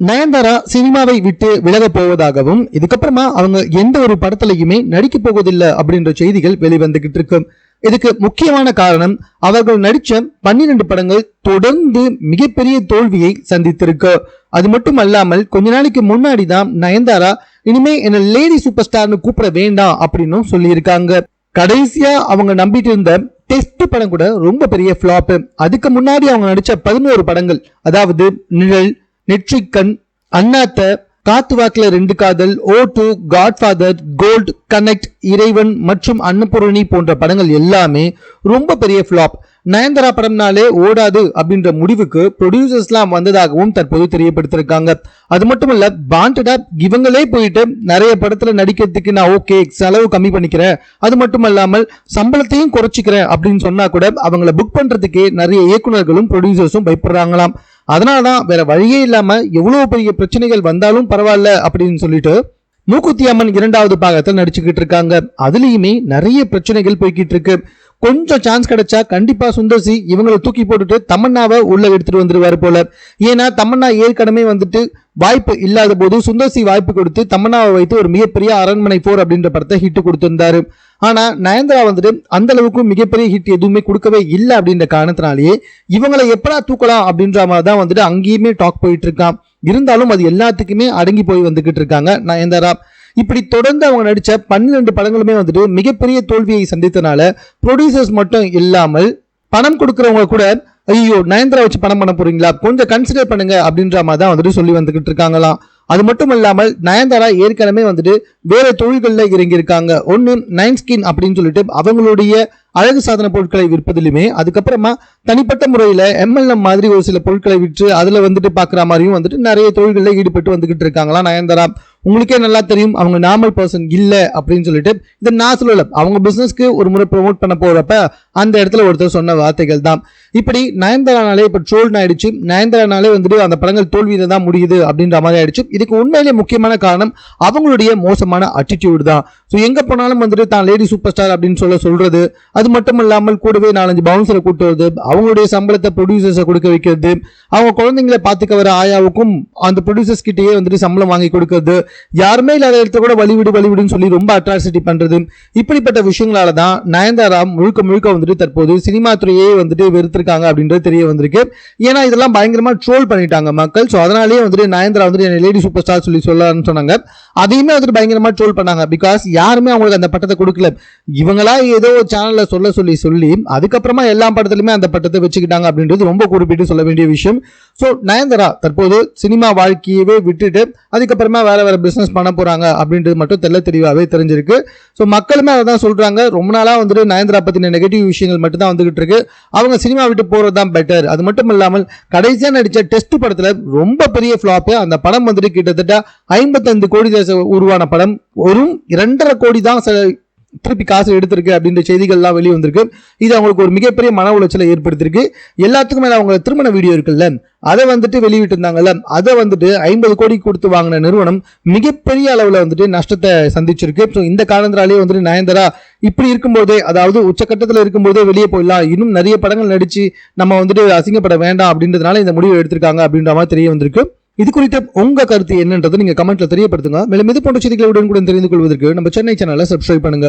நயன்தாரா சினிமாவை விட்டு விலகப் போவதாகவும் இதுக்கப்புறமா அவங்க எந்த ஒரு படத்திலையுமே நடிக்க போவதில்லை அப்படின்ற செய்திகள் வெளிவந்துகிட்டு இருக்கு. இதுக்கு முக்கியமான காரணம் அவர்கள் நடித்த பன்னிரண்டு படங்கள் தொடர்ந்து மிகப்பெரிய தோல்வியை சந்தித்திருக்கு. அது மட்டும் அல்லாமல் கொஞ்ச நாளைக்கு முன்னாடி தான் நயன்தாரா இனிமே என்ன லேடி சூப்பர் ஸ்டார்னு கூப்பிட வேண்டாம் அப்படின்னு சொல்லியிருக்காங்க. கடைசியா அவங்க நம்பிட்டு இருந்த டெஸ்ட் படம் கூட ரொம்ப பெரிய ஃபிளாப் அதுக்கு முன்னாடி அவங்க நடிச்ச பதினோரு படங்கள் அதாவது நிழல் நெற்றிக்கண் அண்ணாத்த Kaathu Vaakula Rendu Kaadhal O two Godfather Gold Connect Iraivan மற்றும் அன்னபூரணி போன்ற படங்கள் எல்லாமே ரொம்ப பெரிய ஃப்ளாப் நயன்தாரா படம்னாலே ஓடாது அப்படின்ற முடிவுக்கு ப்ரொடியூசர்ஸ்லாம் வந்ததாகவும் தற்போது தெரியப்படுத்திருக்காங்க. அது மட்டும் இல்ல பாண்டடா இவங்களே போயிட்டு நிறைய படத்துல நடிக்கிறதுக்கு நான் ஓகே செலவு கம்மி பண்ணிக்கிறேன். அது மட்டும் இல்லாமல் சம்பளத்தையும் குறைச்சிக்கிறேன் அப்படின்னு சொன்னா கூட அவங்கள புக் பண்றதுக்கே நிறைய இயக்குனர்களும் ப்ரொடியூசர்ஸும் பயப்படுறாங்களாம். அதனால தான் வேற வழியே இல்லாம எவ்வளவு பெரிய பிரச்சனைகள் வந்தாலும் பரவாயில்ல அப்படின்னு சொல்லிட்டு மூக்குத்தி அம்மன் இரண்டாவது பாகத்தில் நடிச்சுக்கிட்டு இருக்காங்க. அதுலயுமே நிறைய பிரச்சனைகள் போய்கிட்டு இருக்கு. கொஞ்சம் சான்ஸ் கிடைச்சா கண்டிப்பா சுந்தர்சி இவங்களை தூக்கி போட்டுட்டு தமன்னாவை உள்ள எடுத்துட்டு வந்துருவாரு போல. ஏன்னா தமன்னா ஏற்கனவே வந்துட்டு வாய்ப்பு இல்லாத போது சுந்தர்சி வாய்ப்பு கொடுத்து தமன்னாவை வைத்து ஒரு மிகப்பெரிய அரண்மனை போர் அப்படின்ற படத்தை ஹிட் கொடுத்திருந்தாரு. ஆனா நயன்தாரா வந்துட்டு அந்த அளவுக்கு மிகப்பெரிய ஹிட் எதுவுமே கொடுக்கவே இல்லை அப்படின்ற காரணத்தினாலேயே இவங்களை எப்படா தூக்கலாம் அப்படின்ற மாதிரி தான் வந்துட்டு அங்கேயுமே டாக் போயிட்டு இருக்கான். இருந்தாலும் அது எல்லாத்துக்குமே அடங்கி போய் வந்துகிட்டு இருக்காங்க. நயன்தாரா இப்படி தொடர்ந்து அவங்க நடித்த பன்னிரெண்டு படங்களுமே வந்துட்டு மிகப்பெரிய தோல்வியை சந்தித்தனால ப்ரொடியூசர்ஸ் மட்டும் இல்லாமல் பணம் கொடுக்குறவங்க கூட ஐயோ நயன்தாரா வச்சு பணம் பண்ண போறீங்களா? கொஞ்சம் கன்சிடர் பண்ணுங்க அப்படின்ற மாதிரி தான் வந்துட்டு சொல்லி வந்துகிட்டு இருக்காங்களாம். அது மட்டும் இல்லாமல் நயன்தாரா ஏற்கனவே வந்துட்டு வேற தொழில்களில் இறங்கியிருக்காங்க. ஒன்று நைன் ஸ்கின் அப்படின்னு சொல்லிட்டு அவங்களுடைய அழகு சாதன பொருட்களை விற்பதிலுமே அதுக்கப்புறமா தனிப்பட்ட முறையில் எம்எல்எம் மாதிரி ஒரு சில பொருட்களை விற்று அதில் வந்துட்டு பார்க்குற மாதிரியும் வந்துட்டு நிறைய தொழில்களில் ஈடுபட்டு வந்துக்கிட்டு இருக்காங்களா நயன்தாரா? உங்களுக்கே நல்லா தெரியும் அவங்க நார்மல் பர்சன் இல்லை அப்படின்னு சொல்லிட்டு இதை நான் சொல்லல. அவங்க பிஸ்னஸ்க்கு ஒரு முறை ப்ரொமோட் பண்ண போகிறப்ப அந்த இடத்துல ஒருத்தர் சொன்ன வார்த்தைகள் தான். இப்படி நயன்தாரானாலே இப்போ ட்ரோல் ஆயிடுச்சு நயன்தாரானாலே வந்துட்டு அந்த படங்கள் தோல்வியில் தான் முடியுது அப்படின்ற மாதிரி ஆயிடுச்சு. இதுக்கு உண்மையிலே முக்கியமான காரணம் அவங்களுடைய மோசமான அட்டிடியூடு தான். ஸோ எங்கே போனாலும் வந்துட்டு தான் லேடி சூப்பர் ஸ்டார் அப்படின்னு சொல்ல சொல்கிறது அது மட்டும் இல்லாமல் கூடவே நாலஞ்சு பவுன்சரை கூட்டு வருது. அவங்களுடைய சம்பளத்தை ப்ரொடியூசர்ஸை கொடுக்க வைக்கிறது. அவங்க குழந்தைங்களை பார்த்துக்க வர ஆயாவுக்கும் அந்த ப்ரொடியூசர்ஸ் கிட்டேயே வந்துட்டு சம்பளம் வாங்கி கொடுக்கறது. யாருமே இல்லாத இடத்த கூட வழிவிடு வழிவிடுன்னு சொல்லி ரொம்ப அட்ராசிட்டி பண்றது இப்படிப்பட்ட விஷயங்களால தான் நயன்தாரா முழுக்க முழுக்க வந்துட்டு தற்போது சினிமா துறையே வந்துட்டு வெறுத்திருக்காங்க அப்படின்றது தெரிய வந்திருக்கு. ஏன்னா இதெல்லாம் பயங்கரமா ட்ரோல் பண்ணிட்டாங்க மக்கள். ஸோ அதனாலேயே வந்துட்டு நயன்தாரா வந்துட்டு என்ன லேடி சூப்பர் ஸ்டார் சொல்லி சொல்லலாம்னு சொன்னாங்க. அதையுமே வந்துட்டு பயங்கரமா ட்ரோல் பண்ணாங்க. பிகாஸ் யாருமே அவங்களுக்கு அந்த பட்டத்தை கொடுக்கல. இவங்களா ஏதோ சேனல்ல சொல்ல சொல்லி சொல்லி அதுக்கப்புறமா எல்லா படத்துலையுமே அந்த பட்டத்தை வச்சுக்கிட்டாங்க அப்படின்றது ரொம்ப குறிப்பிட்டு சொல்ல வேண்டிய விஷயம். ஸோ நயன்தாரா தற்போது சினிமா வாழ்க்கையவே விட்டுட்டு அதுக்கப்புறமா வேற வேற பிஸ்னஸ் பண்ண போகிறாங்க அப்படின்றது மட்டும் தெல்ல தெளிவாகவே தெரிஞ்சிருக்கு. ஸோ மக்களுமே அதை தான் சொல்கிறாங்க ரொம்ப நாளாக வந்துட்டு நயன்தரா பத்தின நெகட்டிவ் விஷயங்கள் மட்டும் தான் வந்துகிட்டு இருக்கு. அவங்க சினிமா விட்டு போகிறது தான் பெட்டர் அது மட்டும் இல்லாமல் கடைசியாக நடித்த டெஸ்ட் படத்தில் ரொம்ப பெரிய ஃப்ளாப்பு அந்த படம் வந்துட்டு கிட்டத்தட்ட ஐம்பத்தைந்து கோடி தேச உருவான படம். ஒரு இரண்டரை கோடி தான் திருப்பி காசு எடுத்திருக்கு அப்படின்ற செய்திகள்லாம் வெளியே வந்திருக்கு. இது அவங்களுக்கு ஒரு மிகப்பெரிய மன உளைச்சலை ஏற்படுத்தியிருக்கு. எல்லாத்துக்கும் மேல அவங்க திருமண வீடியோ இருக்குல்ல? அதை வந்துட்டு வெளியிட்டிருந்தாங்கல்ல? அதை வந்துட்டு ஐம்பது கோடி கொடுத்து வாங்கின நிறுவனம் மிகப்பெரிய அளவில் வந்துட்டு நஷ்டத்தை சந்திச்சிருக்கு. ஸோ இந்த காரணத்தினாலே வந்துட்டு நயன்தாரா இப்படி இருக்கும்போதே அதாவது உச்சக்கட்டத்தில் இருக்கும்போதே வெளியே போயிடலாம். இன்னும் நிறைய படங்கள் நடித்து நம்ம வந்துட்டு அசிங்கப்பட வேண்டாம் அப்படின்றதுனால இந்த முடிவை எடுத்திருக்காங்க அப்படின்ற மாதிரி தெரிய வந்திருக்கு. இது குறித்த உங்க கருத்து என்னன்றது நீங்க கமெண்ட்ல தெரியப்படுத்துங்க. மேலும் இது போன்ற செய்திகளை கூட தெரிந்து கொள்வதற்கு நம்ம சென்னை சேனலை சப்ஸ்கிரைப் பண்ணுங்க.